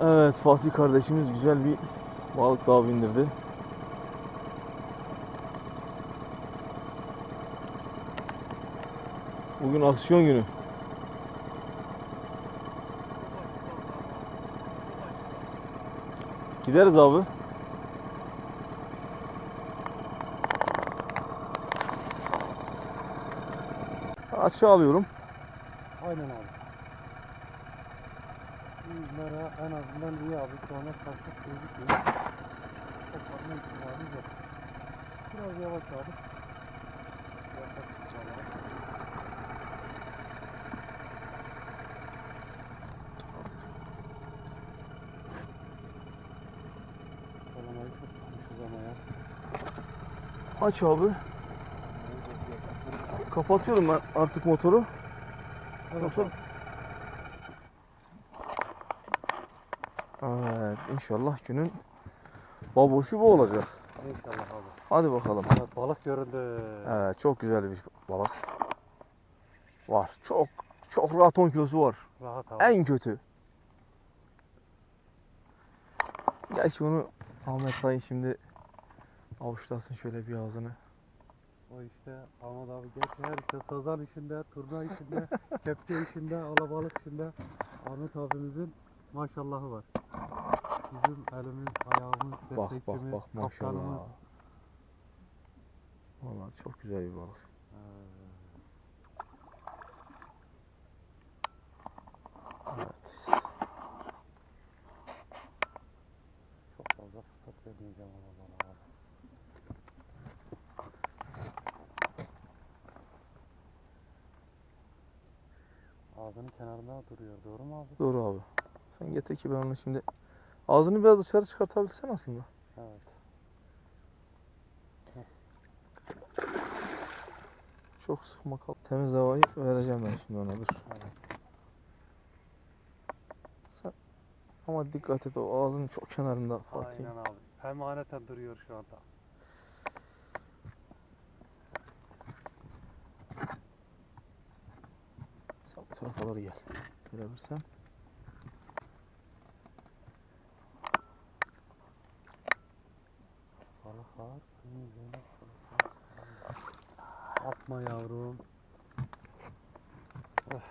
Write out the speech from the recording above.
Evet Fatih kardeşimiz güzel bir balık daha bindirdi. Bugün aksiyon günü. Gideriz abi. Aşağı alıyorum. Aynen abi. Yüzlere en azından iyi abi. Şu anda karşı gözükmüyor. Koparma ihtimali yok. Biraz yavaş abi. Aç abi. Kapatıyorum ben artık motoru. Motor. Evet inşallah günün baboşu bu olacak. İnşallah abi. Hadi bakalım. Evet, balık göründü. Evet çok güzel bir balık. Var. Çok çok rahat 10 kilosu var. Rahat abi. En kötü. Gerçi onu Ahmet Sayın şimdi avuçlasın şöyle bir ağzını. O işte Ahmet abi geç her işte sazan işinde, turna işinde, kepçe işinde, alabalık işinde Ahmet abimizin maşallahı var. Bizim elimiz, ayağımız, Bak bak destekçimiz, bak maşallah. kaptanımız. Vallahi çok güzel bir balık. Evet. çok fazla fırsat vermeyeceğim ona bana abi. Ağzının kenarında duruyor doğru mu abi? Doğru abi. Sen getir ki ben onu şimdi ağzını biraz dışarı çıkartabilsen aslında. Evet. Çok sıkma kal. Temiz havayı vereceğim ben şimdi ona dur. evet. Ama dikkat et o ağzının çok kenarında Fatih. Aynen abi. Emaneten duruyor şu anda. Sen bu tarafa doğru gel. Görebilirsen. Atma yavrum. Of.